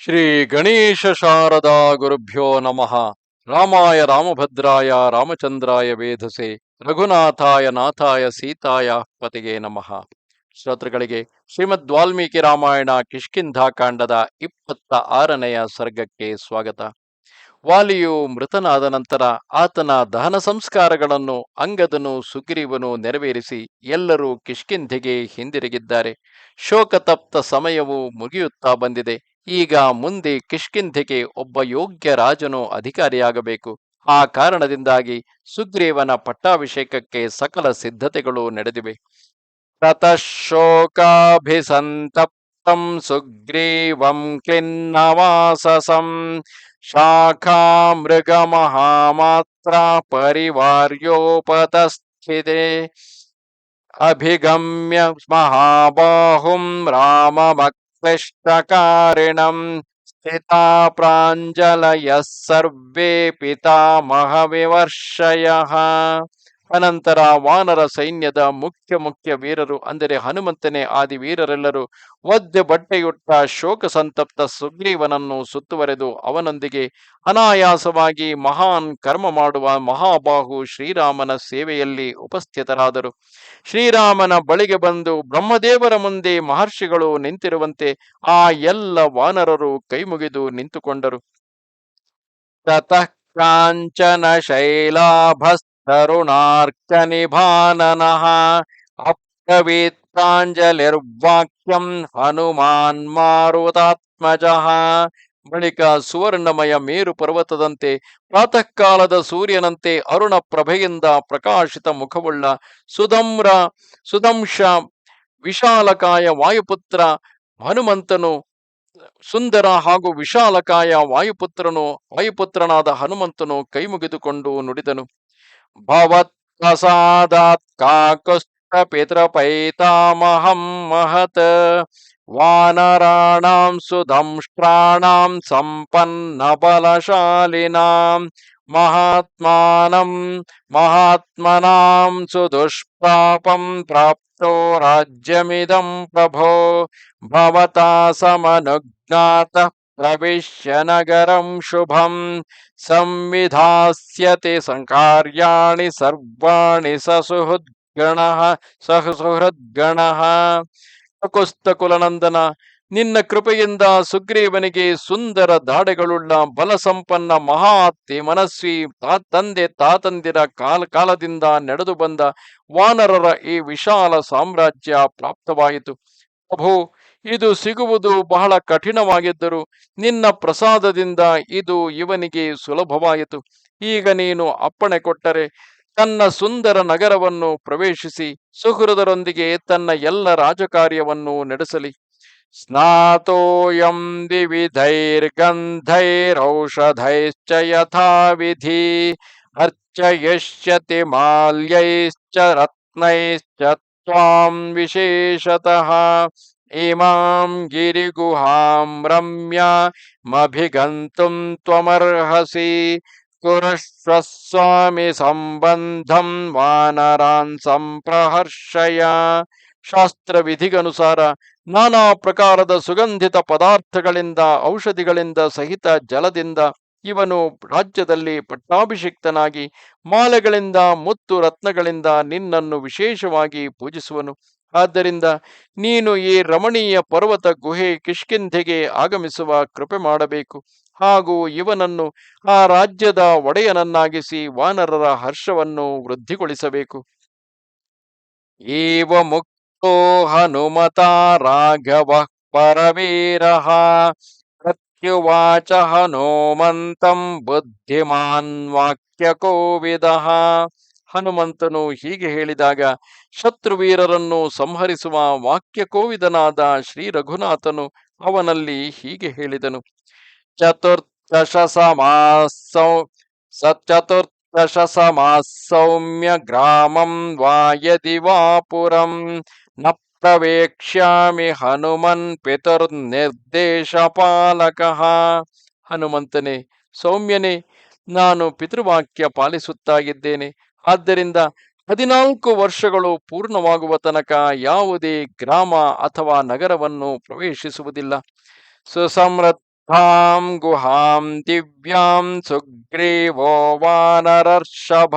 ಶ್ರೀ ಗಣೇಶ ಶಾರದಾ ಗುರುಭ್ಯೋ ನಮಃ. ರಾಮಾಯ ರಾಮಭದ್ರಾಯ, ರಾಮಚಂದ್ರಾಯ ವೇಧಸೆ ರಘುನಾಥಾಯ, ನಾಥಾಯ, ಸೀತಾಯ ಪತಿಗೆ ನಮಃ. ಶ್ರೋತೃಗಳಿಗೆ ಶ್ರೀಮದ್ ವಾಲ್ಮೀಕಿ ರಾಮಾಯಣ ಕಿಷ್ಕಿಂಧಾಕಾಂಡದ ಇಪ್ಪತ್ತ ಆರನೆಯ ಸರ್ಗಕ್ಕೆ ಸ್ವಾಗತ. ವಾಲಿಯು ಮೃತನಾದ ನಂತರ ಆತನ ದಹನ ಸಂಸ್ಕಾರಗಳನ್ನು ಅಂಗದನು ಸುಗ್ರೀವನು ನೆರವೇರಿಸಿ ಎಲ್ಲರೂ ಕಿಷ್ಕಿಂಧೆಗೆ ಹಿಂದಿರುಗಿದ್ದಾರೆ. ಶೋಕತಪ್ತ ಸಮಯವು ಮುಗಿಯುತ್ತಾ ಬಂದಿದೆ. ಈಗ ಮುಂದೆ ಕಿಷ್ಕಿಂಧೆಗೆ ಒಬ್ಬ ಯೋಗ್ಯ ರಾಜನು ಅಧಿಕಾರಿಯಾಗಬೇಕು. ಆ ಕಾರಣದಿಂದಾಗಿ ಸುಗ್ರೀವನ ಪಟ್ಟಾಭಿಷೇಕಕ್ಕೆ ಸಕಲ ಸಿದ್ಧತೆಗಳು ನಡೆದಿವೆ. ತತಃ ಶೋಕಾಭಿಸಂತಪ್ತಂ ಸುಗ್ರೀವಂ ಕ್ಲಿನ್ನವಾಸಸಂ ಶಾಖಾ ಮೃಗ ಮಹಾಮಾತ್ರ ಪರಿವಾರ್ಯೋಪತಸ್ಥಿತೆ ಅಭಿಗಮ್ಯ ಮಹಾಬಾಹುಂ ರಾಮಮಕ್ಲಿಷ್ಟಕಾರಿಣಂ ಸ್ಥಿತಾ ಪ್ರಾಂಜಲಯಃ ಸರ್ವೇ ಪಿತಾಮಹ ವಿವರ್ಷಯಃ ಅನಂತರ ವಾನರ ಸೈನ್ಯದ ಮುಖ್ಯ ಮುಖ್ಯ ವೀರರು, ಅಂದರೆ ಹನುಮಂತನೇ ಆದಿ ವೀರರೆಲ್ಲರೂ ಒದ್ದೆ ಬಟ್ಟೆಯುಟ್ಟ ಶೋಕ ಸಂತಪ್ತ ಸುಗ್ರೀವನನ್ನು ಸುತ್ತುವರೆದು ಅವನೊಂದಿಗೆ ಅನಾಯಾಸವಾಗಿ ಮಹಾನ್ ಕರ್ಮ ಮಾಡುವ ಮಹಾಬಾಹು ಶ್ರೀರಾಮನ ಸೇವೆಯಲ್ಲಿ ಉಪಸ್ಥಿತರಾದರು. ಶ್ರೀರಾಮನ ಬಳಿಗೆ ಬಂದು ಬ್ರಹ್ಮದೇವರ ಮುಂದೆ ಮಹರ್ಷಿಗಳು ನಿಂತಿರುವಂತೆ ಆ ಎಲ್ಲ ವಾನರರು ಕೈಮುಗಿದು ನಿಂತುಕೊಂಡರು. ಕಾಂಚನ ಶೈಲಾಭಸ್ತರುಣಾರ್ಕ ನಿಭಾನನಃ ಅಪ್ರವೀತ್ರಾಂಜಲಿರ್ವಾಕ್ಯಂ ಹನುಮಾನ್ ಮಾರುತಾತ್ಮಜಃ. ಬಳಿಕ ಸುವರ್ಣಮಯ ಮೇರು ಪರ್ವತದಂತೆ ಪ್ರಾತಃ ಕಾಲದ ಸೂರ್ಯನಂತೆ ಅರುಣ ಪ್ರಭೆಯಿಂದ ಪ್ರಕಾಶಿತ ಮುಖವುಳ್ಳ ಸುಧಮ್ರ, ಸುಧಂಶ, ವಿಶಾಲಕಾಯ ವಾಯುಪುತ್ರ ಹನುಮಂತನು, ಸುಂದರ ಹಾಗೂ ವಿಶಾಲಕಾಯ ವಾಯುಪುತ್ರನು, ವಾಯುಪುತ್ರನಾದ ಹನುಮಂತನು ಕೈಮುಗಿದುಕೊಂಡು ನುಡಿದನು. ಭವತ್ ಪ್ರಸಾದಾತ್ ಕಾಕುಸ್ತ ಪಿತೃಪೈತಾಮಹಂ ಮಹತ್ ವಾನರಾಣಾಂ ಸುಧಂಷ್ಟ್ರಾಣಾಂ ಸಂಪನ್ನ ಬಲಶಾಲಿನಾಂ ಮಹಾತ್ಮಾನಂ ಮಹಾತ್ಮನಾಂ ಸುದುಷ್ಪ್ರಾಪಂ ಪ್ರಾಪ್ತೋ ರಾಜ್ಯಮಿದಂ ನಗರಂ ಶುಭಂ ಸಂವಿಧಾಸ್ಯತೆ ಸಂಕಾರ್ಯಾಣಿ ಸರ್ವಾಣಿ ಸಸುಹೃದ್ಗಣಃ ಸಹೃದ್ಗಣಃ ಕುಲನಂದನ ನಿನ್ನ ಕೃಪೆಯಿಂದ ಸುಗ್ರೀವನಿಗೆ ಸುಂದರ ದಾಡೆಗಳುಳ್ಳ ಬಲಸಂಪನ್ನ ಮಹಾತ್ತಿ ಮನಸ್ವಿ ತಾ ತಂದೆ ತಾತಂದಿರ ಕಾಲ ಕಾಲದಿಂದ ನಡೆದು ಬಂದ ವಾನರರ ಈ ವಿಶಾಲ ಸಾಮ್ರಾಜ್ಯ ಪ್ರಾಪ್ತವಾಯಿತು. ಪ್ರಭು ಇದು ಸಿಗುವುದು ಬಹಳ ಕಠಿಣವಾಗಿದ್ದರು ನಿನ್ನ ಪ್ರಸಾದದಿಂದ ಇದು ಇವನಿಗೆ ಸುಲಭವಾಯಿತು. ಈಗ ನೀನು ಅಪ್ಪಣೆ ಕೊಟ್ಟರೆ ತನ್ನ ಸುಂದರ ನಗರವನ್ನು ಪ್ರವೇಶಿಸಿ ಸುಹೃದರೊಂದಿಗೆ ತನ್ನ ಎಲ್ಲ ರಾಜಕಾರ್ಯವನ್ನು ನಡೆಸಲಿ. ಸ್ನಾತೋಯಂ ವಿವಿಧೈರ್ಗಂಧೈರೌಷಧೈಶ್ಚ ಯಥಾವಿಧಿ ಅರ್ಚಯಿಷ್ಯತಿ ಮಾಲ್ಯೈಶ್ಚ ರತ್ನೈಶ್ಚ ತ್ವಾಂ ವಿಶೇಷತಃ ಇಮಾಂ ಗಿರಿಗುಹಾಂ ರಮ್ಯಾಮಭಿಗಂತುಂ ತ್ವಮರ್ಹಸಿ ಕುರಸ್ವಾಮಿ ಸ್ವಾಮಿ ಸಂಬಂಧಂ ವಾನರಾನ್ ಸಂಪ್ರಹರ್ಷಯ ಶಾಸ್ತ್ರ ವಿಧಿಗನುಸಾರ ನಾನಾ ಪ್ರಕಾರದ ಸುಗಂಧಿತ ಪದಾರ್ಥಗಳಿಂದ ಔಷಧಿಗಳಿಂದ ಸಹಿತ ಜಲದಿಂದ ಇವನು ರಾಜ್ಯದಲ್ಲಿ ಪಟ್ಟಾಭಿಷಿಕ್ತನಾಗಿ, ಮಾಲೆಗಳಿಂದ, ಮುತ್ತು ರತ್ನಗಳಿಂದ ನಿನ್ನನ್ನು ವಿಶೇಷವಾಗಿ ಪೂಜಿಸುವನು. ಆದ್ದರಿಂದ ನೀನು ಈ ರಮಣೀಯ ಪರ್ವತ ಗುಹೆ ಕಿಷ್ಕಿಂಧೆಗೆ ಆಗಮಿಸುವ ಕೃಪೆ ಮಾಡಬೇಕು ಹಾಗೂ ಇವನನ್ನು ಆ ರಾಜ್ಯದ ಒಡೆಯನನ್ನಾಗಿಸಿ ವಾನರರ ಹರ್ಷವನ್ನು ವೃದ್ಧಿಗೊಳಿಸಬೇಕು. ಏವ ಮುಕ್ತೋ ಹನುಮತ ರಾಘವ ಪರವೀರಃ ಪ್ರತ್ಯುವಾಚ ಹನುಮಂತಂ ಬುದ್ಧಿಮಾನ್ ವಾಕ್ಯಕೋವಿದಃ. ಹನುಮಂತನು ಹೀಗೆ ಹೇಳಿದಾಗ, ಶತ್ರುವೀರರನ್ನು ಸಂಹರಿಸುವ ವಾಕ್ಯಕೋವಿದನಾದ ಶ್ರೀ ರಘುನಾಥನು ಅವನಲ್ಲಿ ಹೀಗೆ ಹೇಳಿದನು. ಚತುರ್ದಶ ಸಮಾಸೌ ಸೌಮ್ಯ ಗ್ರಾಮಂ ವಾಯದಿ ವಾಪುರಂ, ನ ಪ್ರವೇಕ್ಷ್ಯಾಮಿ ಹನುಮನ್ ಪಿತುರ್ನಿರ್ದೇಶ ಪಾಲಕಃ. ಹನುಮಂತನೇ, ಸೌಮ್ಯನೇ, ನಾನು ಪಿತೃವಾಕ್ಯ ಪಾಲಿಸುತ್ತಾ ಇದ್ದೇನೆ. ಆದ್ದರಿಂದ ಹದಿನಾಲ್ಕು ವರ್ಷಗಳು ಪೂರ್ಣವಾಗುವ ತನಕ ಯಾವುದೇ ಗ್ರಾಮ ಅಥವಾ ನಗರವನ್ನು ಪ್ರವೇಶಿಸುವುದಿಲ್ಲ. ಸುಸಮೃದ್ಧಾಂ ಗುಹಾಂ ದಿವ್ಯಾಂ ಸುಗ್ರೀವೋ ವಾನರರ್ಷಭ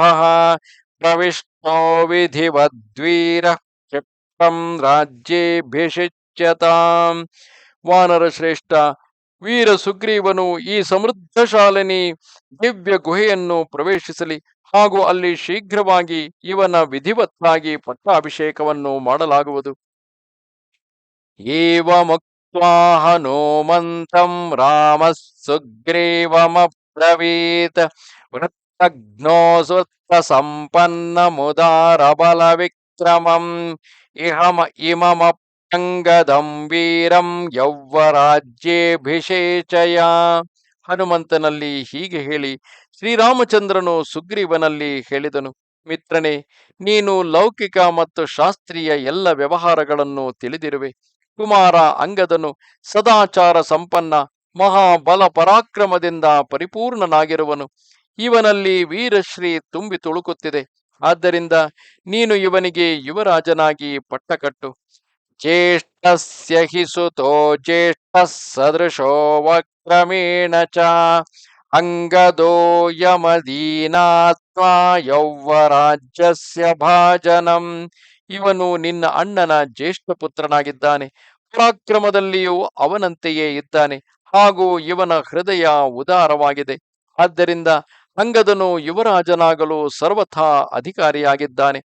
ಪ್ರವಿಷ್ಟೋ ವಿಧಿವದ್ವೀರ ಕ್ಷಿಪ್ರಂ ರಾಜ್ಯೇಭಿಷಿಚ್ಯತಾಂ ವಾನರ ಶ್ರೇಷ್ಠ ವೀರ ಸುಗ್ರೀವನು ಈ ಸಮೃದ್ಧಶಾಲಿನಿ ದಿವ್ಯ ಗುಹೆಯನ್ನು ಪ್ರವೇಶಿಸಲಿ. ಹಾಗೂ ಅಲ್ಲಿ ಶೀಘ್ರವಾಗಿ ಇವನ ವಿಧಿವತ್ತಾಗಿ ಪಟ್ಟಾಭಿಷೇಕವನ್ನು ಮಾಡಲಾಗುವುದು. ಏವ ಮುಕ್ತ್ವಾ ಹನುಮಂತಂ ರಾಮ ಸುಗ್ರೀವಮಬ್ರವೀತ್ ವೃತ್ತಗ್ನೋ ಸುತ್ತ ಸಂಪನ್ನ ಮುದಾರ ಬಲ ವಿಕ್ರಮಂ ಇಹಮ ಇಮಮಪ್ಯಂಗದಂ ವೀರಂ ಯೌವರಾಜ್ಯೇಭಿಷೇಚಯ. ಹನುಮಂತನಲ್ಲಿ ಹೀಗೆ ಹೇಳಿ ಶ್ರೀರಾಮಚಂದ್ರನು ಸುಗ್ರೀವನಲ್ಲಿ ಹೇಳಿದನು, ಮಿತ್ರನೇ, ನೀನು ಲೌಕಿಕ ಮತ್ತು ಶಾಸ್ತ್ರೀಯ ಎಲ್ಲ ವ್ಯವಹಾರಗಳನ್ನು ತಿಳಿದಿರುವೆ. ಕುಮಾರ ಅಂಗದನು ಸದಾಚಾರ ಸಂಪನ್ನ, ಮಹಾಬಲ ಪರಾಕ್ರಮದಿಂದ ಪರಿಪೂರ್ಣನಾಗಿರುವನು. ಇವನಲ್ಲಿ ವೀರಶ್ರೀ ತುಂಬಿ ತುಳುಕುತ್ತಿದೆ. ಆದ್ದರಿಂದ ನೀನು ಇವನಿಗೆ ಯುವರಾಜನಾಗಿ ಪಟ್ಟಕಟ್ಟು ಜ್ಯೇಷ್ಠಸ್ಯ ಹಿ ಸುತೋ ಜ್ಯೇಷ್ಠ ಸದೃಶೋ ವಕ್ರಮೇಣ ಚ ಅಂಗದೋ ಯಮದೀನಾತ್ಮ ಯೌವರಾಜ್ಯಸ್ಯ ಭಾಜನಂ ಇವನು ನಿನ್ನ ಅಣ್ಣನ ಜ್ಯೇಷ್ಠ ಪುತ್ರನಾಗಿದ್ದಾನೆ. ಪರಾಕ್ರಮದಲ್ಲಿಯೂ ಅವನಂತೆಯೇ ಇದ್ದಾನೆ ಹಾಗೂ ಇವನ ಹೃದಯ ಉದಾರವಾಗಿದೆ. ಆದ್ದರಿಂದ ಅಂಗದನು ಯುವರಾಜನಾಗಲು ಸರ್ವಥಾ ಅಧಿಕಾರಿಯಾಗಿದ್ದಾನೆ.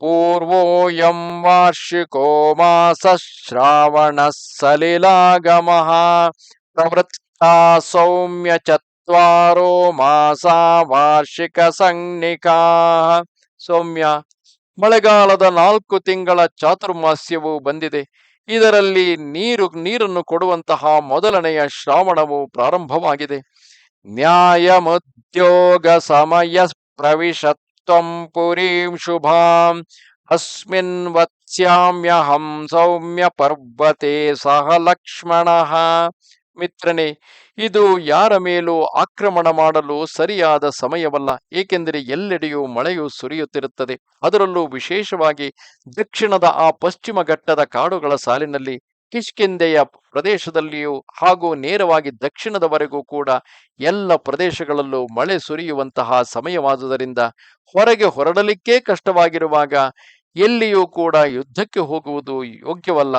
ಪೂರ್ವೋಯಂ ವಾರ್ಷಿಕೋ ಮಾಸ ಶ್ರಾವಣ ಸಲಿಲಾಗಮಃ ಪ್ರವೃತ್ತ ಸೌಮ್ಯ ಚತ್ವಾರೋ ಮಾಸ ವಾರ್ಷಿಕ ಸಂಜ್ಞಿಕಾ ಸೌಮ್ಯ ಮಳೆಗಾಲದ ನಾಲ್ಕು ತಿಂಗಳ ಚಾತುರ್ಮಾಸ್ಯವು ಬಂದಿದೆ. ಇದರಲ್ಲಿ ನೀರು, ನೀರನ್ನು ಕೊಡುವಂತಹ ಮೊದಲನೆಯ ಶ್ರಾವಣವು ಪ್ರಾರಂಭವಾಗಿದೆ. ನ್ಯಾಯಮುದ್ಯೋಗ ಸಮಯ ಪ್ರವಿಶತ್ವಂ ಪುರೀಂ ಶುಭಾಂ, ಅಸ್ಮಿನ್ ವತ್ಸ್ಯಾಮ್ಯಹಂ ಸೌಮ್ಯ ಪರ್ವತೆ ಸಹ ಲಕ್ಷ್ಮಣಃ। ಮಿತ್ರನೇ, ಇದು ಯಾರ ಮೇಲೂ ಆಕ್ರಮಣ ಮಾಡಲು ಸರಿಯಾದ ಸಮಯವಲ್ಲ, ಏಕೆಂದರೆ ಎಲ್ಲೆಡೆಯೂ ಮಳೆಯು ಸುರಿಯುತ್ತಿರುತ್ತದೆ. ಅದರಲ್ಲೂ ವಿಶೇಷವಾಗಿ ದಕ್ಷಿಣದ ಆ ಪಶ್ಚಿಮ ಘಟ್ಟದ ಕಾಡುಗಳ ಸಾಲಿನಲ್ಲಿ ಕಿಷ್ಕಿಂದೆಯ ಪ್ರದೇಶದಲ್ಲಿಯೂ ಹಾಗೂ ನೇರವಾಗಿ ದಕ್ಷಿಣದವರೆಗೂ ಕೂಡ ಎಲ್ಲ ಪ್ರದೇಶಗಳಲ್ಲೂ ಮಳೆ ಸುರಿಯುವಂತಹ ಸಮಯವಾದುದರಿಂದ ಹೊರಗೆ ಹೊರಡಲಿಕ್ಕೇ ಕಷ್ಟವಾಗಿರುವಾಗ ಎಲ್ಲಿಯೂ ಕೂಡ ಯುದ್ಧಕ್ಕೆ ಹೋಗುವುದು ಯೋಗ್ಯವಲ್ಲ.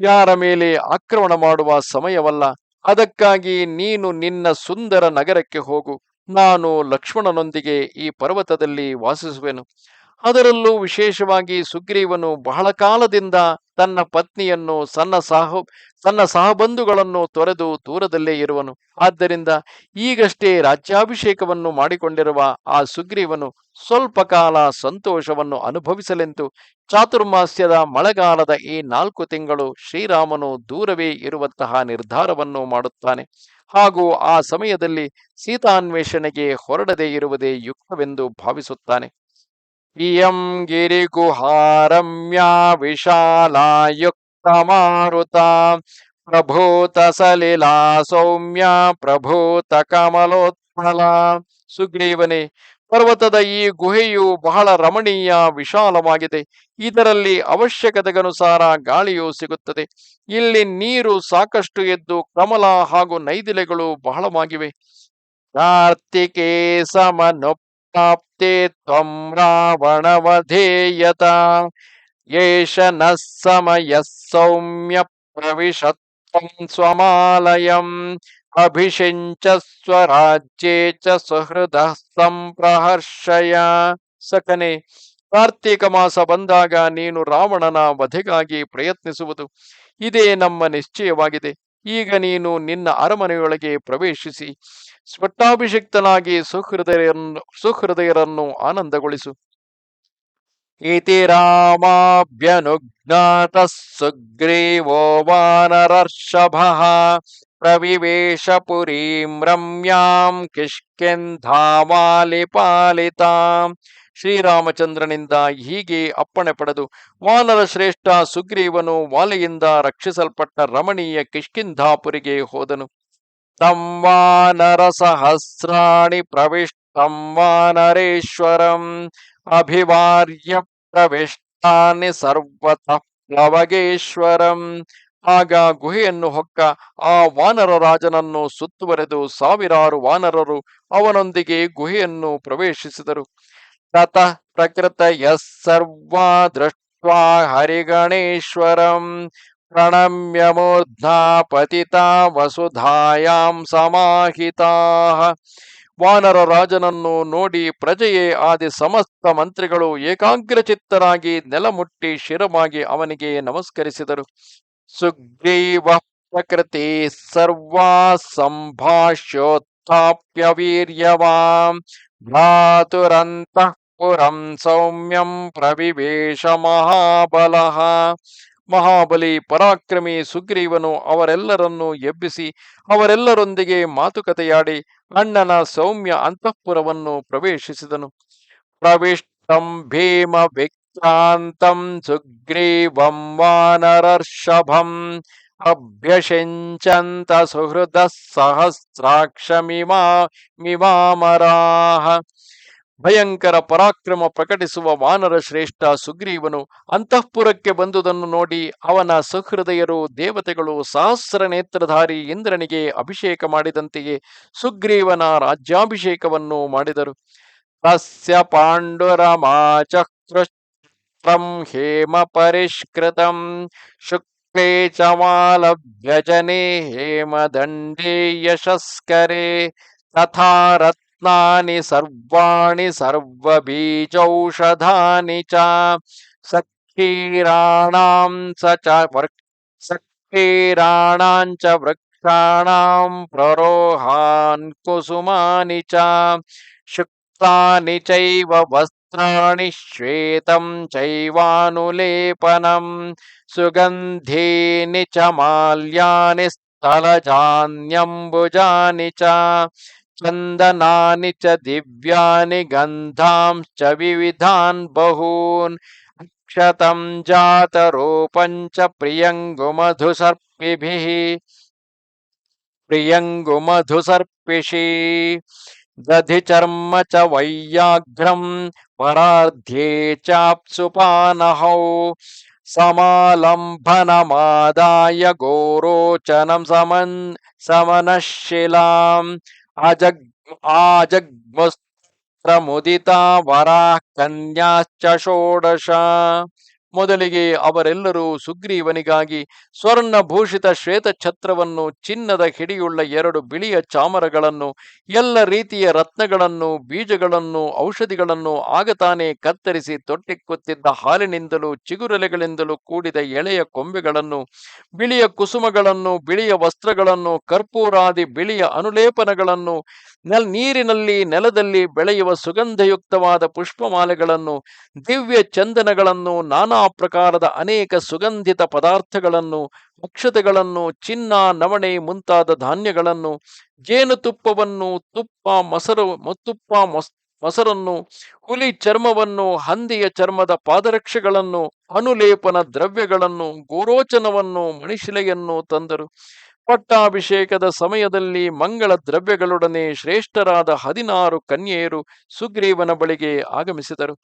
ಯಾರ ಮೇಲೆ ಆಕ್ರಮಣ ಮಾಡುವ ಸಮಯವಲ್ಲ, ಅದಕ್ಕಾಗಿ ನೀನು ನಿನ್ನ ಸುಂದರ ನಗರಕ್ಕೆ ಹೋಗು. ನಾನು ಲಕ್ಷ್ಮಣನೊಂದಿಗೆ ಈ ಪರ್ವತದಲ್ಲಿ ವಾಸಿಸುವೆನು. ಅದರಲ್ಲೂ ವಿಶೇಷವಾಗಿ ಸುಗ್ರೀವನು ಬಹಳ ಕಾಲದಿಂದ ತನ್ನ ಪತ್ನಿಯನ್ನು, ಸಣ್ಣ ಸಹ ತನ್ನ ಸಹಬಂಧುಗಳನ್ನು ತೊರೆದು ದೂರದಲ್ಲೇ ಇರುವನು. ಆದ್ದರಿಂದ ಈಗಷ್ಟೇ ರಾಜ್ಯಾಭಿಷೇಕವನ್ನು ಮಾಡಿಕೊಂಡಿರುವ ಆ ಸುಗ್ರೀವನು ಸ್ವಲ್ಪ ಕಾಲ ಸಂತೋಷವನ್ನು ಅನುಭವಿಸಲೆಂತು ಚಾತುರ್ಮಾಸ್ಯದ ಮಳೆಗಾಲದ ಈ ನಾಲ್ಕು ತಿಂಗಳು ಶ್ರೀರಾಮನು ದೂರವೇ ಇರುವಂತಹ ನಿರ್ಧಾರವನ್ನು ಮಾಡುತ್ತಾನೆ. ಹಾಗೂ ಆ ಸಮಯದಲ್ಲಿ ಸೀತಾನ್ವೇಷಣೆಗೆ ಹೊರಡದೇ ಇರುವುದೇ ಯುಕ್ತವೆಂದು ಭಾವಿಸುತ್ತಾನೆ. ಇಯಂ ಗಿರಿಗುಹಾರಮ್ಯಾ ವಿಶಾಲಾಯುಕ್ತ ಮಾರುತ ಪ್ರಭೂತ ಸಲಿಲಾ ಸೌಮ್ಯ, ಪ್ರಭೂತ ಕಮಲೋತ್ಪಲ ಸುಗ್ರೀವನೇ, ಪರ್ವತದ ಈ ಗುಹೆಯು ಬಹಳ ರಮಣೀಯ, ವಿಶಾಲವಾಗಿದೆ. ಇದರಲ್ಲಿ ಅವಶ್ಯಕತೆಗನುಸಾರ ಗಾಳಿಯು ಸಿಗುತ್ತದೆ. ಇಲ್ಲಿ ನೀರು ಸಾಕಷ್ಟು ಎದ್ದು ಕಮಲ ಹಾಗೂ ನೈದಿಲೆಗಳು ಬಹಳವಾಗಿವೆ. ಕಾರ್ತಿಕೇ ಸಮನುಪ್ರಾಪ್ತೆ ತ್ವಂ ರಾವಣವಧೇಯತ ಏಷ ನ ಸಮಯ ಸೌಮ್ಯ ಪ್ರವಿಶತ್ವಂ ಸ್ವಮಾಲಯಂ ಅಭಿಷಿಂಚ ಸ್ವರಾಜ್ಯೇ ಚ ಸುಹೃದ ಸಂಪ್ರಹರ್ಷಯ ಸಕನೆ ಕಾರ್ತೀಕ ಮಾಸ ಬಂದಾಗ ನೀನು ರಾವಣನ ವಧೆಗಾಗಿ ಪ್ರಯತ್ನಿಸುವುದು. ಇದೇ ನಮ್ಮ ನಿಶ್ಚಯವಾಗಿದೆ. ಈಗ ನೀನು ನಿನ್ನ ಅರಮನೆಯೊಳಗೆ ಪ್ರವೇಶಿಸಿ ಸ್ವಟ್ಟಾಭಿಷಿಕ್ತನಾಗಿ ಸುಹೃದಯರನ್ನು ಸುಹೃದಯರನ್ನು ಆನಂದಗೊಳಿಸು. ಇತಿ ರಾಮಾಭ್ಯನುಜ್ಞಾತ ಸುಗ್ರೀವೋ ವಾನರರ್ಷಭ ಪ್ರವಿವೇಶ ಪುರೀಂ ರಮ್ಯಾಂ ಕಿಷ್ಕಿಂಧಾಮಾಲಿಪಾಲಿತಾಂ ಶ್ರೀರಾಮಚಂದ್ರನಿಂದ ಹೀಗೆ ಅಪ್ಪಣೆ ಪಡೆದು ವಾನರ ಶ್ರೇಷ್ಠ ಸುಗ್ರೀವನು ವಾಲೆಯಿಂದ ರಕ್ಷಿಸಲ್ಪಟ್ಟ ರಮಣೀಯ ಕಿಷ್ಕಿಂಧಾಪುರಿಗೆ ಹೋದನು. ವಾನರ ಸಹಸ್ರಾಣಿ ಪ್ರವಿಷ್ಟಂ ವಾನರೇಶ್ವರಂ ಅಭಿವಾರ್ಯ ಪ್ರವಿಷ್ಟಾನಿ ಸರ್ವತಃ ಪ್ಲವಗೇಶ್ವರಂ ಆಗ ಗುಹೆಯನ್ನು ಹೊಕ್ಕ ಆ ವಾನರ ರಾಜನನ್ನು ಸುತ್ತುವರೆದು ಸಾವಿರಾರು ವಾನರರು ಅವನೊಂದಿಗೆ ಗುಹೆಯನ್ನು ಪ್ರವೇಶಿಸಿದರು. ತತಃ प्रकृतयः ಸರ್ವಾ दृष्ट्वा ಪ್ರಣಮ್ಯ ಮೂರ್ಧ್ನಾ ಪತಿತಾ ವಸುಧಾಯಾಂ ಸಮಾಹಿತಾ. ವಾನರ ರಾಜನನ್ನು ನೋಡಿ ಪ್ರಜೆಯೇ ಆದಿ ಸಮಸ್ತ ಮಂತ್ರಿಗಳು ಏಕಾಗ್ರಚಿತ್ತರಾಗಿ ನೆಲಮುಟ್ಟಿ ಶಿರವಾಗಿ ಅವನಿಗೆ ನಮಸ್ಕರಿಸಿದರು. ಸುಗ್ರೀವ ಪ್ರಕೃತಿ ಸರ್ವಾ ಸಂಭಾಷ್ಯೋತ್ಥಾಪ್ಯ ವೀರ್ಯವಾಂ. ಪುರಂ ಸೌಮ್ಯಂ ಪ್ರವಿವೇಶ ಮಹಾಬಲಃ ಮಹಾಬಲಿ ಪರಾಕ್ರಮಿ ಸುಗ್ರೀವನು ಅವರೆಲ್ಲರನ್ನೂ ಎಬ್ಬಿಸಿ, ಅವರೆಲ್ಲರೊಂದಿಗೆ ಮಾತುಕತೆಯಾಡಿ ಅಣ್ಣನ ಸೌಮ್ಯ ಅಂತಃಪುರವನ್ನು ಪ್ರವೇಶಿಸಿದನು. ಪ್ರವಿಷ್ಟಂ ಭೀಮ ವಿಕ್ರಾಂತಂ ಸುಗ್ರೀವಂ ವಾನರರ್ಷಭಂ ಅಭ್ಯಷಿಂಚಂತ ಸುಹೃದ ಸಹಸ್ರಾಕ್ಷಮಿಮಾ ಮಿಮಾಮರಾಹ ಭಯಂಕರ ಪರಾಕ್ರಮ ಪ್ರಕಟಿಸುವ ವಾನರ ಶ್ರೇಷ್ಠ ಸುಗ್ರೀವನು ಅಂತಃಪುರಕ್ಕೆ ಬಂದುದನ್ನು ನೋಡಿ ಅವನ ಸುಹೃದಯರು, ದೇವತೆಗಳು ಸಹಸ್ರ ನೇತ್ರಧಾರಿ ಇಂದ್ರನಿಗೆ ಅಭಿಷೇಕ ಮಾಡಿದಂತೆಯೇ ಸುಗ್ರೀವನ ರಾಜ್ಯಾಭಿಷೇಕವನ್ನು ಮಾಡಿದರು. ತಸ್ಯ ಪಾಂಡುರಮಾಚಕ್ರಂ ಹೇಮ ಪರಿಷ್ಕೃತಂ ಶುಕ್ಲೇ क्लेशमालभ्यजने हेमदण्डे यशस्करे, तथा रत्नानि सर्वाणि सर्वबीजौषधानि च। सक्षीराणां स च सक्षीराणां च वृक्षाणां प्ररोहान् कुसुमानि च। शुक्तानि चैव वस् वस्त्राणि श्वेतं चैवानुलेपनं, सुगन्धीनि च माल्यानि स्थलजान्यम्बुजानि च, चन्दनानि च दिव्यानि गन्धांश्च विविधान् बहून्, अक्षतं जातरूपं च प्रियङ्गुमधुसर्पिभिः, प्रियङ्गुमधुसर्पिषि, दधिचर्म च वैयाघ्रं ಪರಾರ್ಧ್ಯೆ ಚಾಪ್ಸುಪಾನಹೌ ಸಮಾಲಂಬನಮಾದಾಯ ಗೋರೋಚನಂ ಸಮನ್ ಸಮನಶಿಲಾಂ ಅಜಗ್ ಆಜಗ್ಮಸ್ತ್ರಮುದಿತಾ ವರಾಃ ಕನ್ಯಾಶ್ಚ ಷೋಡಶ ಮೊದಲಿಗೆ ಅವರೆಲ್ಲರೂ ಸುಗ್ರೀವನಿಗಾಗಿ ಸ್ವರ್ಣಭೂಷಿತ ಶ್ವೇತ ಛತ್ರವನ್ನು ಚಿನ್ನದ ಹಿಡಿಯುಳ್ಳ ಎರಡು ಬಿಳಿಯ ಚಾಮರಗಳನ್ನು, ಎಲ್ಲ ರೀತಿಯ ರತ್ನಗಳನ್ನು, ಬೀಜಗಳನ್ನು, ಔಷಧಿಗಳನ್ನು ಆಗತಾನೆ ಕತ್ತರಿಸಿ ತೊಟ್ಟಿಕ್ಕುತ್ತಿದ್ದ ಹಾಲಿನಿಂದಲೂ ಚಿಗುರೆಲೆಗಳಿಂದಲೂ ಕೂಡಿದ ಎಳೆಯ ಕೊಂಬೆಗಳನ್ನು, ಬಿಳಿಯ ಕುಸುಮಗಳನ್ನು, ಬಿಳಿಯ ವಸ್ತ್ರಗಳನ್ನು, ಕರ್ಪೂರಾದಿ ಬಿಳಿಯ ಅನುಲೇಪನಗಳನ್ನು, ನೆಲ್, ನೀರಿನಲ್ಲಿ ನೆಲದಲ್ಲಿ ಬೆಳೆಯುವ ಸುಗಂಧಯುಕ್ತವಾದ ಪುಷ್ಪಮಾಲೆಗಳನ್ನು, ದಿವ್ಯ ಚಂದನಗಳನ್ನು, ನಾನಾ ಪ್ರಕಾರದ ಅನೇಕ ಸುಗಂಧಿತ ಪದಾರ್ಥಗಳನ್ನು, ಅಕ್ಷತೆಗಳನ್ನು, ಚಿನ್ನ, ನವಣೆ ಮುಂತಾದ ಧಾನ್ಯಗಳನ್ನು, ಜೇನುತುಪ್ಪವನ್ನು, ತುಪ್ಪ, ಮೊಸರು, ತುಪ್ಪ, ಮೊಸ್, ಮೊಸರನ್ನು, ಹುಲಿ ಚರ್ಮವನ್ನು, ಹಂದಿಯ ಚರ್ಮದ ಪಾದರಕ್ಷೆಗಳನ್ನು, ಅನುಲೇಪನ ದ್ರವ್ಯಗಳನ್ನು, ಗೋರೋಚನವನ್ನು, ಮಣಿಶಿಲೆಯನ್ನು ತಂದರು. ಪಟ್ಟಾಭಿಷೇಕದ ಸಮಯದಲ್ಲಿ ಮಂಗಳ ದ್ರವ್ಯಗಳೊಡನೆ ಶ್ರೇಷ್ಠರಾದ ಹದಿನಾರು ಕನ್ಯೆಯರು ಸುಗ್ರೀವನ ಬಳಿಗೆ ಆಗಮಿಸಿದರು.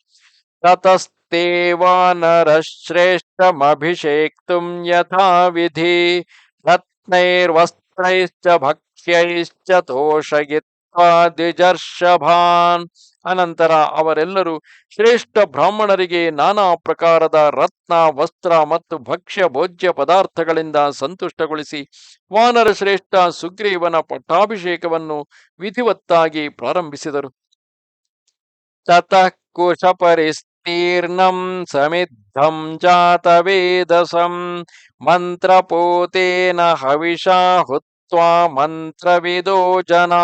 ತತಸ್ತೇವಾನರಶ್ರೇಷ್ಠಮಭಿಷೇಕ್ತುಂ ಯಥಾವಿಧಿ ರತ್ನೈರ್ವಸ್ತ್ರೈಶ್ಚ ಭಕ್ಷ್ಯೈಶ್ಚ ತೋಷಯಿತ್ವಾ ದ್ವಿಜರ್ಷಭಾನ್ ಅನಂತರ ಅವರೆಲ್ಲರೂ ಶ್ರೇಷ್ಠ ಬ್ರಾಹ್ಮಣರಿಗೆ ನಾನಾ ಪ್ರಕಾರದ ರತ್ನ, ವಸ್ತ್ರ ಮತ್ತು ಭಕ್ಷ್ಯ, ಭೋಜ್ಯ ಪದಾರ್ಥಗಳಿಂದ ಸಂತುಷ್ಟಗೊಳಿಸಿ ವಾನರ ಶ್ರೇಷ್ಠ ಸುಗ್ರೀವನ ಪಟ್ಟಾಭಿಷೇಕವನ್ನು ವಿಧಿವತ್ತಾಗಿ ಪ್ರಾರಂಭಿಸಿದರು. ತತಃ ಕುಶ ಪರಿಸ್ತೀರ್ಣಂ ಸಮಿದ್ಧಂ ಜಾತವೇದಸಂ ಮಂತ್ರಪೋತೇನ ಹವಿಷಾ ಹುತ್ವ ಮಂತ್ರವಿದೋ ಜನಾ.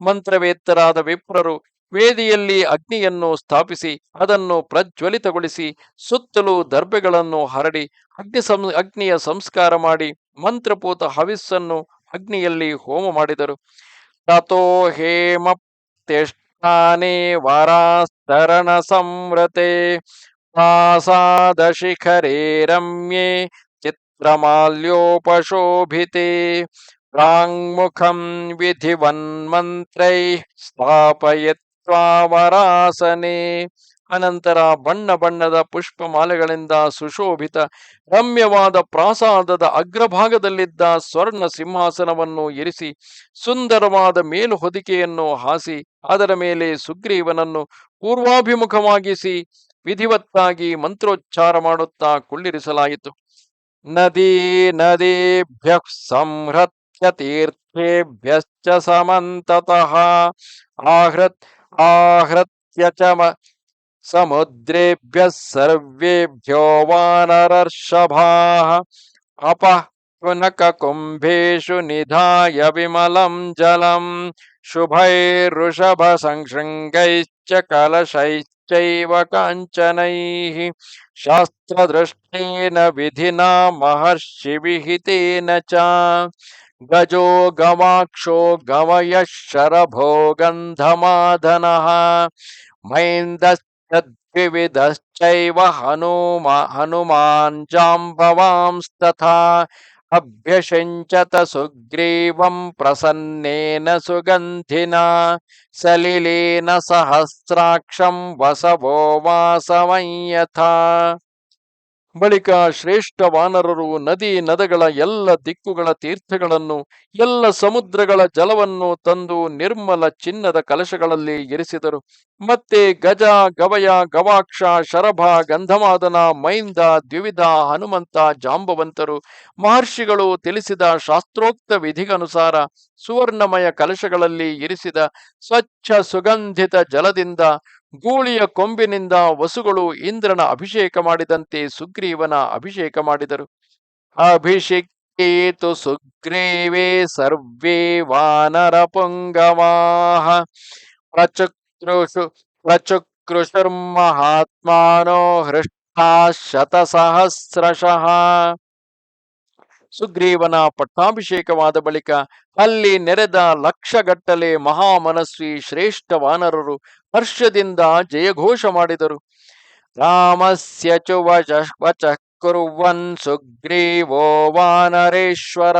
ಮಂತ್ರವೇತ್ತರಾದ ವಿಪ್ರರು ವೇದಿಯಲ್ಲಿ ಅಗ್ನಿಯನ್ನು ಸ್ಥಾಪಿಸಿ ಅದನ್ನು ಪ್ರಜ್ವಲಿತಗೊಳಿಸಿ ಸುತ್ತಲೂ ದರ್ಬೆಗಳನ್ನು ಹರಡಿ ಅಗ್ನಿ ಸಂ, ಅಗ್ನಿಯ ಸಂಸ್ಕಾರ ಮಾಡಿ ಮಂತ್ರಪೂತ ಹವಿಸ್ಸನ್ನು ಅಗ್ನಿಯಲ್ಲಿ ಹೋಮ ಮಾಡಿದರು. ತಥೋ ಹೇಮ ಶಿಖರೇ ರಮ್ಯೆ ಚಿತ್ರಮಾಲ್ಯೋಪಶೋಭಿತೆ ಪ್ರಾಂಗ್ಮುಖಂ ವಿಧಿವನ್ಮಂತ್ರೈ ಸ್ಥಾಪಯಿತ್ವಾ ವರಾಸನೆ ಅನಂತರ ಬಣ್ಣ ಬಣ್ಣದ ಪುಷ್ಪ ಮಾಲೆಗಳಿಂದ ಸುಶೋಭಿತ ರಮ್ಯವಾದ ಪ್ರಾಸಾದದ ಅಗ್ರಭಾಗದಲ್ಲಿದ್ದ ಸ್ವರ್ಣ ಸಿಂಹಾಸನವನ್ನು ಇರಿಸಿ ಸುಂದರವಾದ ಮೇಲು ಹೊದಿಕೆಯನ್ನು ಹಾಸಿ ಅದರ ಮೇಲೆ ಸುಗ್ರೀವನನ್ನು ಪೂರ್ವಾಭಿಮುಖವಾಗಿಸಿ ವಿಧಿವತ್ತಾಗಿ ಮಂತ್ರೋಚ್ಚಾರ ಮಾಡುತ್ತಾ ಕುಳ್ಳಿರಿಸಲಾಯಿತು. ನದಿ ನದೀಭ್ಯ ಸಂಹೃತ್ಯ ತೀರ್ಥೇಭ್ಯಶ್ಚ ಸಮಂತತಃ ಆಹೃತ್ ಆಹೃತ್ಯ ಚ ಸಮುದ್ರೇಭ್ಯ ಸರ್ವೇಭ್ಯೋ ವಾನರರ್ಷಭಾ ಅಪ ಕುನಕ ಕುಂಭೇಶು ನಿಧಾಯ ವಿಮಲಂ ಜಲಂ शुभैरुषभसंशृङ्गैश्च कलशैश्चैव काञ्चनैः शास्त्रदृष्टेन विधिना महर्षिविहितेन च। गजो गवाक्षो गवयः शरभो गन्धमादनः मैन्दश्चद्विविधश्चैव हनुमा हनुमान् जाम्बवांस्तथा। अभ्यषिञ्चत सुग्रीवं प्रसन्नेन सुगन्धिना सलिलेन सहस्राक्षं वसवो वासवं ಬಳಿಕ ಶ್ರೇಷ್ಠ ವಾನರರು ನದಿ ನದಗಳ ಎಲ್ಲ ದಿಕ್ಕುಗಳ ತೀರ್ಥಗಳನ್ನು, ಎಲ್ಲ ಸಮುದ್ರಗಳ ಜಲವನ್ನು ತಂದು ನಿರ್ಮಲ ಚಿನ್ನದ ಕಲಶಗಳಲ್ಲಿ ಇರಿಸಿದರು. ಮತ್ತೆ ಗಜ, ಗವಯ, ಗವಾಕ್ಷ, ಶರಭ, ಗಂಧಮಾದನ, ಮೈಂದ, ದ್ವಿವಿಧ, ಹನುಮಂತ, ಜಾಂಬವಂತರು, ಮಹರ್ಷಿಗಳು ತಿಳಿಸಿದ ಶಾಸ್ತ್ರೋಕ್ತ ವಿಧಿಗನುಸಾರ ಸುವರ್ಣಮಯ ಕಲಶಗಳಲ್ಲಿ ಇರಿಸಿದ ಸ್ವಚ್ಛ ಸುಗಂಧಿತ ಜಲದಿಂದ ಗೂಳಿಯ ಕೊಂಬಿನಿಂದ ವಸುಗಳು ಇಂದ್ರನ ಅಭಿಷೇಕ ಮಾಡಿದಂತೆ ಸುಗ್ರೀವನ ಅಭಿಷೇಕ ಮಾಡಿದರು. ಅಭಿಷೇಕೇತು ಸುಗ್ರೀವೇ ಸರ್ವೇ ವಾನರ ಪುಂಗವಾಹ ಪ್ರಚಕ್ರುಷು ಮಹಾತ್ಮನೋ ಹೃಷ್ಟಾ ಶತಸಹಸ್ರಶಃ. ಸುಗ್ರೀವನ ಪಟ್ಟಾಭಿಷೇಕವಾದ ಬಳಿಕ ಅಲ್ಲಿ ನೆರೆದ ಲಕ್ಷಗಟ್ಟಲೆ ಮಹಾಮನಸ್ವಿ ಶ್ರೇಷ್ಠ ವಾನರರು ಹರ್ಷದಿಂದ ಜಯಘೋಷ ಮಾಡಿದರು. ರಾಮಸ್ಯ ಚು ವಚ ವಚ ಕುರ್ವನ್ ಸುಗ್ರೀವೋ ವಾನರೇಶ್ವರ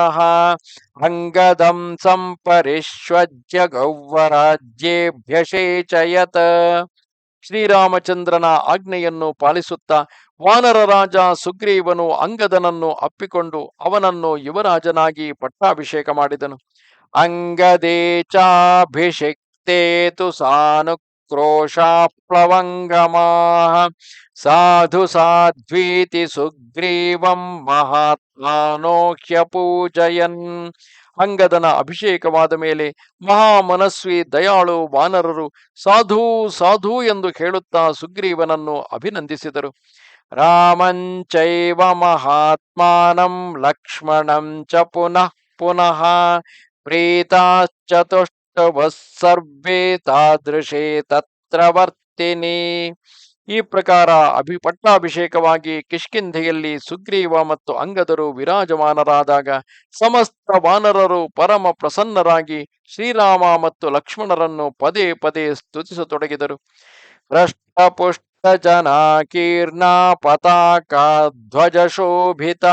ಅಂಗದಂ ಸಂಪರಿಷ್ವಜ್ಯ ಗೌವರಾಜ್ಯೇಭ್ಯಶೇಚಯತ ಶ್ರೀರಾಮಚಂದ್ರನ ಆಜ್ಞೆಯನ್ನು ಪಾಲಿಸುತ್ತಾ ವಾನರ ರಾಜ ಸುಗ್ರೀವನು ಅಂಗದನನ್ನು ಅಪ್ಪಿಕೊಂಡು ಅವನನ್ನು ಯುವರಾಜನಾಗಿ ಪಟ್ಟಾಭಿಷೇಕ ಮಾಡಿದನು. ಅಂಗದೇ ಚಾಭಿಷಿಕ್ತೇ ತು ಸಾನುಕ್ರೋಶಾಪ್ಲವಂಗಮಾಹ ಸಾಧು ಸಾಧ್ವೀತಿ ಸುಗ್ರೀವಂ ಮಹಾತ್ಮಾನೋಹ್ಯ ಪೂಜಯನ್ ಅಂಗದನ ಅಭಿಷೇಕವಾದ ಮೇಲೆ ಮಹಾಮನಸ್ವಿ ದಯಾಳು ವಾನರರು ಸಾಧು ಸಾಧು ಎಂದು ಹೇಳುತ್ತಾ ಸುಗ್ರೀವನನ್ನು ಅಭಿನಂದಿಸಿದರು. ರಾಮಂಚೈವ ಮಹಾತ್ಮಾನಂ ಲಕ್ಷ್ಮಣಂ ಚ ಪುನಃ ಪುನಃ ಪ್ರೀತಾಶ್ಚತುಷ್ಟವಃ ಸರ್ವೇ ತಾದೃಶೇ ತತ್ರ ವರ್ತಿನಿ ಈ ಪ್ರಕಾರ ಅಭಿ ಪಟ್ಟಾಭಿಷೇಕವಾಗಿ ಕಿಷ್ಕಿಂಧೆಯಲ್ಲಿ ಸುಗ್ರೀವ ಮತ್ತು ಅಂಗದರು ವಿರಾಜಮಾನರಾದಾಗ ಸಮಸ್ತ ವಾನರರು ಪರಮ ಪ್ರಸನ್ನರಾಗಿ ಶ್ರೀರಾಮ ಮತ್ತು ಲಕ್ಷ್ಮಣರನ್ನು ಪದೇ ಪದೇ ಸ್ತುತಿಸತೊಡಗಿದರು. ಹೃಷ್ಟಪುಷ್ಟ ಜನಾಕೀರ್ಣ ಪತಾಕ ಧ್ವಜ ಶೋಭಿತ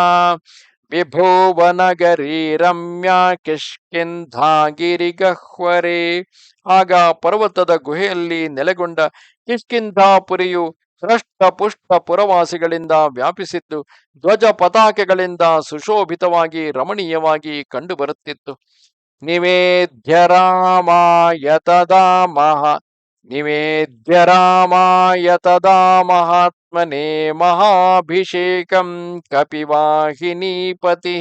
ವಿಭುವನಗರಿ ರಮ್ಯ ಕಿಷ್ಕಿಂಧಾಗಿರಿಗಹ್ವರೆ. ಆಗ ಪರ್ವತದ ಗುಹೆಯಲ್ಲಿ ನೆಲೆಗೊಂಡ ಕಿಷ್ಕಿಂಧಾಪುರಿಯು ಶ್ರಷ್ಟ ಪುಷ್ಟ ಪುರವಾಸಿಗಳಿಂದ ವ್ಯಾಪಿಸಿದ್ದು, ಧ್ವಜ ಪತಾಕೆಗಳಿಂದ ಸುಶೋಭಿತವಾಗಿ ರಮಣೀಯವಾಗಿ ಕಂಡುಬರುತ್ತಿತ್ತು. ನಿವೇದ್ಯ ರಾಮಾಯ ತದಾ ಮಹಾ ನಿವೇದ್ಯ ರಾಮಾಯ ತದಾ ಮಹಾತ್ಮನೆ ಮಹಾಭಿಷೇಕಂ ಕಪಿವಾಹಿನೀಪತಿ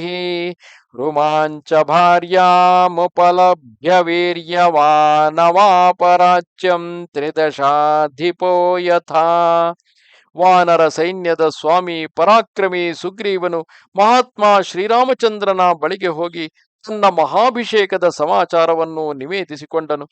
ರುಮಾಂಚ ಭಾರ್ಯಾಮುಪಲಭ್ಯ ವೀರ್ಯವಾನವಾಪರಾಚ್ಯಂ ತ್ರಿದಶಾಧಿಪೋ ಯಥಾ ವಾನರ ಸೈನ್ಯದ ಸ್ವಾಮಿ ಪರಾಕ್ರಮಿ ಸುಗ್ರೀವನು ಮಹಾತ್ಮ ಶ್ರೀರಾಮಚಂದ್ರನ ಬಳಿಗೆ ಹೋಗಿ ತನ್ನ ಮಹಾಭಿಷೇಕದ ಸಮಾಚಾರವನ್ನು ನಿವೇದಿಸಿಕೊಂಡನು.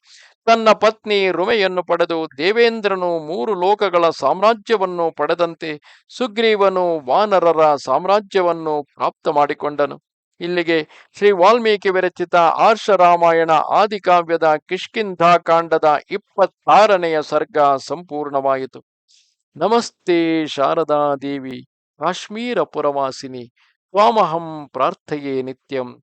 ತನ್ನ ಪತ್ನಿ ರುಮೆಯನ್ನು ಪಡೆದು ದೇವೇಂದ್ರನು ಮೂರು ಲೋಕಗಳ ಸಾಮ್ರಾಜ್ಯವನ್ನು ಪಡೆದಂತೆ ಸುಗ್ರೀವನು ವಾನರರ ಸಾಮ್ರಾಜ್ಯವನ್ನು ಪ್ರಾಪ್ತ ಮಾಡಿಕೊಂಡನು. ಇಲ್ಲಿಗೆ ಶ್ರೀ ವಾಲ್ಮೀಕಿ ವಿರಚಿತ ಆರ್ಷ ರಾಮಾಯಣ ಆದಿಕಾವ್ಯದ ಕಿಷ್ಕಿಂಧಾ ಕಾಂಡದ ಇಪ್ಪತ್ತಾರನೆಯ ಸರ್ಗ ಸಂಪೂರ್ಣವಾಯಿತು. ನಮಸ್ತೆ ಶಾರದಾ ದೇವಿ, ಕಾಶ್ಮೀರ ಪುರವಾಸಿನಿ, ತ್ವಾಮಹಂ ಪ್ರಾರ್ಥಯೇ ನಿತ್ಯಂ.